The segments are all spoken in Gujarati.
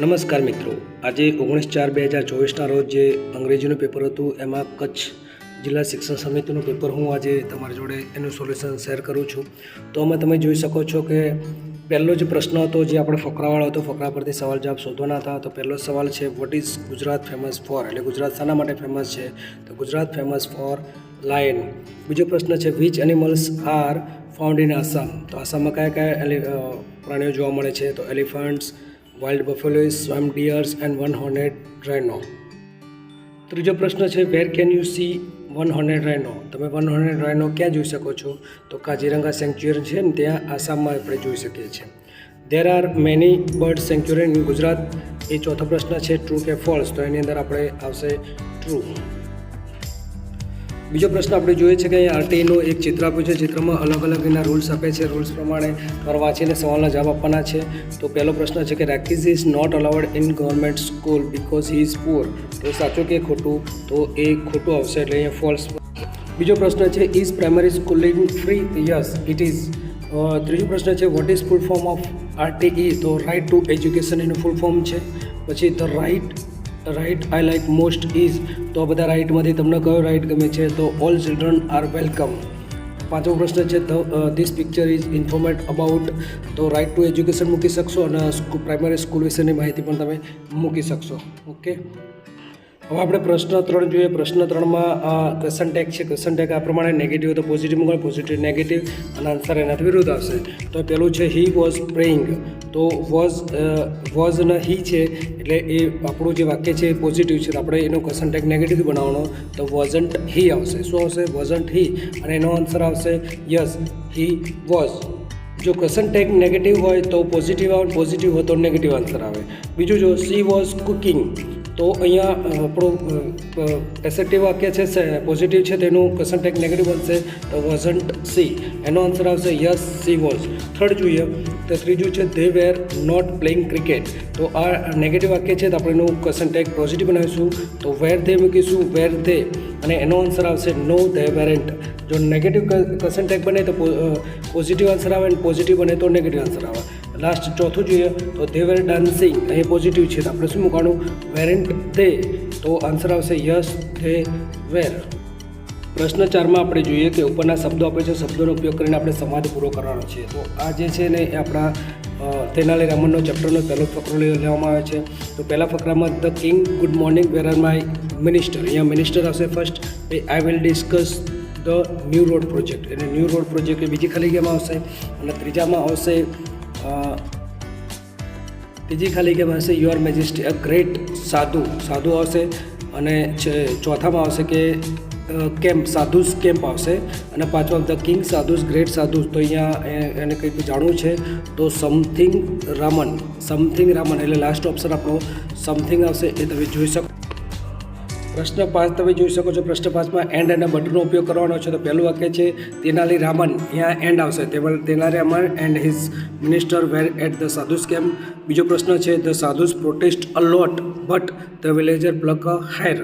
નમસ્કાર મિત્રો. આજે ઓગણીસ ચાર બે હજાર ચોવીસના રોજ જે અંગ્રેજીનું પેપર હતું, એમાં કચ્છ જિલ્લા શિક્ષણ સમિતિનું પેપર હું આજે તમારી જોડે એનું સોલ્યુશન શેર કરું છું. તો આમાં તમે જોઈ શકો છો કે પહેલો જે પ્રશ્ન હતો જે આપણે ફકરાવાળો હતો, ફકરા પરથી સવાલ જવાબ શોધવાના હતા. તો પહેલો સવાલ છે what is Gujarat famous for એટલે ગુજરાત શાના માટે ફેમસ છે? તો ગુજરાત ફેમસ ફોર લાયન બીજો પ્રશ્ન છે which animals are found in Assam તો આસામમાં કયા કયા પ્રાણીઓ જોવા મળે છે? તો elephants wild buffaloes swamp deers and one horned rhino ત્રીજો પ્રશ્ન છે where can you see one horned rhino તમે વન હોર્નેડ રાઇનો ક્યાં જોઈ શકો છો? તો કાજીરંગા સેન્ચ્યુરી છે ને ત્યાં આસામમાં આપણે જોઈ શકીએ છીએ. There are many bird sanctuary in Gujarat એ ચોથો પ્રશ્ન છે ટ્રુ કે ફોલ્સ તો એની અંદર આપણે આવશે ટ્રુ બીજો પ્રશ્ન આપણે જોઈએ છે કે અહીંયા આરટીઈનું એક ચિત્ર આપ્યું છે, ચિત્રમાં અલગ અલગ એના રૂલ્સ આપે છે. રૂલ્સ પ્રમાણે તમારે વાંચીને સવાલના જવાબ આપવાના છે. તો પહેલો પ્રશ્ન છે કે Rakesh is not allowed in government school because he is poor તો સાચું કે ખોટું? તો એ ખોટું આવશે એટલે અહીંયા ફોલ્સ બીજો પ્રશ્ન છે is primary schooling free yes it is ત્રીજો પ્રશ્ન છે what is full form of RTE તો રાઇટ ટુ એજ્યુકેશન એનું ફૂલ ફોર્મ છે. પછી the right right I like most is તો આ બધા રાઇટમાંથી તમને કયો રાઇટ ગમે છે, તો ઓલ ચિલ્ડ્રન આર વેલકમ પાંચમો પ્રશ્ન છે this picture is informative about તો રાઇટ ટુ એજ્યુકેશન મૂકી શકશો અને પ્રાઇમરી સ્કૂલ વિશેની માહિતી પણ તમે મૂકી શકશો. ઓકે હવે આપણે પ્રશ્ન ત્રણ જોઈએ. પ્રશ્ન ત્રણમાં ક્વેશ્ચન ટેગ છે. ક્વેશ્ચન ટેગ આ પ્રમાણે નેગેટિવ તો પોઝિટિવ મૂકો પોઝિટિવ નેગેટિવ અને આન્સર એનાથી વિરુદ્ધ આવશે. તો પેલું છે હી વોઝ પ્રેઇંગ તો વોઝ વોઝ અને હી છે એટલે એ આપણું જે વાક્ય છે એ પોઝિટિવ છે. આપણે એનો ક્વેશ્ચન ટેગ નેગેટિવ બનાવવાનો. તો વોઝન્ટ હી આવશે. શું આવશે? વોઝન્ટ હી અને એનો આન્સર આવશે યસ હી વોઝ જો ક્વેશ્ચન ટેગ નેગેટિવ હોય તો પોઝિટિવ આવે પોઝિટિવ હોય તો નેગેટિવ આન્સર આવે. બીજું જો સી વોઝ કુકિંગ તો અહીંયા આપણું એસેટિવ વાક્ય છે પોઝિટિવ છે, તેનું ક્વેશ્ચન ટેક નેગેટિવ બનશે, તો વોઝન્ટ સી એનો આન્સર આવશે યસ સી વોઝ થર્ડ જોઈએ, તો ત્રીજું છે they were not playing cricket તો આ નેગેટિવ વાક્ય છે, તો આપણે એનું ક્વેશ્ચન ટેક પોઝિટિવ બનાવીશું. તો વેર ધે મૂકીશું? વેર ધે અને એનો આન્સર આવશે નો ધે વેરેન્ટ જો નેગેટિવ ક્વેશ્ચન ટેગ બને તો પોઝિટિવ આન્સર આવે અને પોઝિટિવ બને તો નેગેટિવ આન્સર આવે. લાસ્ટ ચોથું જોઈએ તો ધે વેર ડાન્સિંગ અહીં પોઝિટિવ છે તો આપણે શું મૂકવાનું? વેરેન્ટ ધે તો આન્સર આવશે યસ ધે વેર પ્રશ્ન ચારમાં આપણે જોઈએ કે ઉપરના શબ્દો આપે છે. શબ્દોનો ઉપયોગ કરીને આપણે સંવાદ પૂરો કરવાનો છે. તો આ જે છે ને એ આપણા તેનાલી રામનનો ચેપ્ટરનો પહેલો ફકરો લેવામાં આવે છે. તો પહેલા ફકરામાં the king, good morning, where are my minister અહીંયા મિનિસ્ટર આવશે first I will discuss the new road project એટલે ન્યૂ રોડ પ્રોજેક્ટ એ બીજી ખાલી ગેમ આવશે. અને ત્રીજામાં આવશે ત્રીજી ખાલી ગેમ આવશે you are majesty a great sadhu. સાધુ આવશે. અને ચોથામાં આવશે કે કેમ્પ સાધુસ કેમ્પ આવશે? અને પાંચમાં the king sadhus great sadhus. તો અહીંયા એ- એને કંઈક જાણવું છે. તો સમથિંગ રામન સમથિંગ રામન એટલે લાસ્ટ ઓપ્શન આપણો. સમથિંગ આવશે એ તમે જોઈ શકો. પ્રશ્ન પાંચ તમે જોઈ શકો છો પ્રશ્ન પાંચમાં એન્ડ અને બટનો ઉપયોગ કરવાનો છે. તો પહેલું વાક્ય છે, તેનાલી રામન અહીંયા એન્ડ આવશે. તેમાં Tenali Raman and his minister were at the sadhus camp બીજો પ્રશ્ન છે the sadhus protest a lot but the villager pluck a hair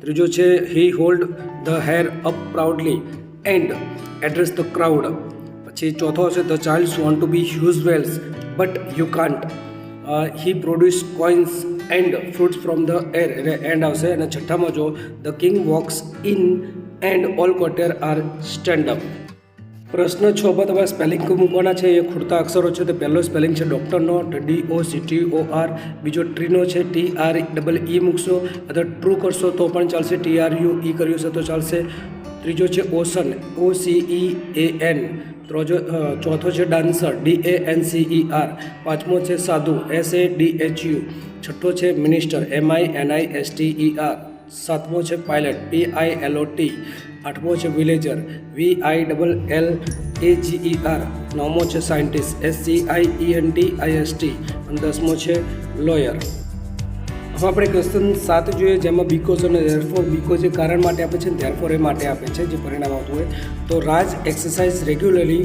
ત્રીજો છે he hold the hair up proudly and address the crowd પછી ચોથો હશે the childs want to be huge wells but you can't he produce coins and fruits from the air એટલે એન્ડ આવશે અને છઠ્ઠામાં જો the king walks in and all courtier are stand up પ્રશ્ન છ પર તમારે સ્પેલિંગ મૂકવાના છે? એ ખૂટતા અક્ષરો છે. તો પહેલો સ્પેલિંગ છે ડૉક્ટરનો D O C T O R બીજો ટ્રીનો છે ટી આર ડબલ ઈ મૂકશો. અથવા ટ્રુ કરશો તો પણ ચાલશે. ટી આર યુ ઈ કર્યું છે તો ચાલશે. ત્રીજો છે ocean O C E A N ત્રીજો ચોથો છે dancer D A N C E R પાંચમો છે sadhu S A D H U છઠ્ઠો છે minister, M I N I S T E R. સાતમો છે pilot, P I L O T. આઠમો છે villager, V I double L A G E R. નવમો છે scientist, S C I E N T I S T. અને દસમો છે લોયર. હવે આપણે ક્વેશ્ચન સાત જોઈએ, જેમાં બીકોઝ અને ધેરફોર બીકોઝ એ કારણ માટે આપે છે ધેરફોર એ માટે આપે છે, જે પરિણામ આવતું હોય. તો રાજ એક્સરસાઇઝ રેગ્યુલરલી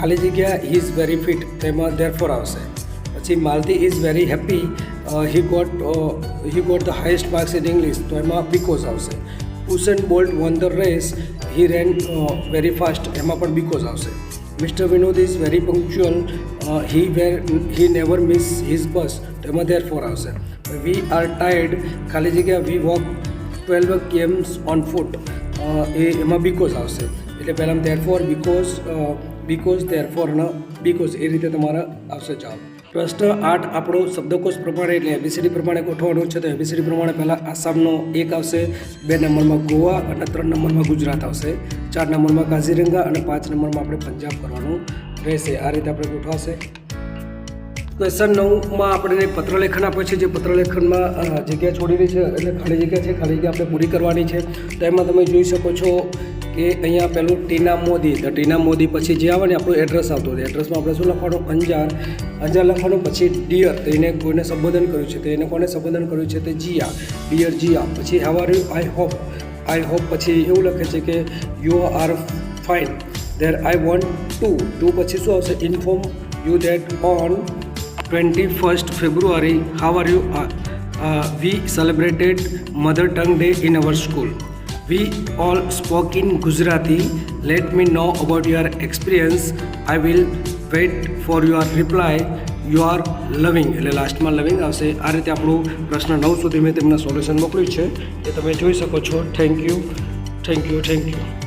ખાલી જગ્યા હી ઇઝ વેરી ફિટ તેમાં ધેરફોર આવશે. પછી Malti is very happy he got he got the highest marks in English તો એમાં બીકોઝ આવશે Usain Bolt won the race he ran very fast એમાં પણ બીકોઝ આવશે mister Vinod is very punctual he were he never miss his bus તો એમાં ધેર ફોર આવશે વી આર ટાયર્ડ ખાલી જગ્યા we walk twelve kms on foot એ એમાં બીકોઝ આવશે એટલે પહેલાં therefore because because there ન બીકોઝ એ રીતે તમારા આવશે જવાબ પ્રશ્ન આઠ, આપણો શબ્દકોશ પ્રમાણે એટલે એબીસીડી પ્રમાણે ગોઠવવાનું છે. તો એબીસીડી પ્રમાણે પહેલાં આસામનો એક આવશે, બે નંબરમાં ગોવા અને ત્રણ નંબરમાં ગુજરાત આવશે. ચાર નંબરમાં કાઝીરંગા અને પાંચ નંબરમાં આપણે પંજાબ કરવાનું રહેશે. આ રીતે આપણે ગોઠવાશે. ક્વેશ્ચન નવમાં આપણે પત્રલેખન આપે છે, જે પત્રલેખનમાં જગ્યા છોડેલી છે, એટલે ખાલી જગ્યા છે, ખાલી જગ્યા આપણે પૂરી કરવાની છે. તો એમાં તમે જોઈ શકો છો કે અહીંયા પેલું ટીના મોદી તો ટીના મોદી પછી જે આવે ને આપણું એડ્રેસ આવતું હતું એડ્રેસમાં આપણે શું લખવાનું? અંજાર. અંજાર લખવાનું પછી ડિયર તો એને કોઈને સંબોધન કર્યું છે તો એને કોને સંબોધન કર્યું છે? તે જીયા. ડિયર જીયા. પછી how are you I hope I hope પછી એવું લખે છે કે you are fine there I want to to પછી શું આવશે? Inform you that on 21st February, how are you? Uh, uh, we celebrated Mother Tongue Day in our school. All spoke in Gujarati. Let me know about your experience. I will wait for your reply. You are loving એટલે લાસ્ટમાં લવિંગ આવશે આ રીતે આપણું પ્રશ્ન નવ સુધી મેં તમને સોલ્યુશન મોકલ્યું છે એ તમે જોઈ શકો છો thank you thank you thank you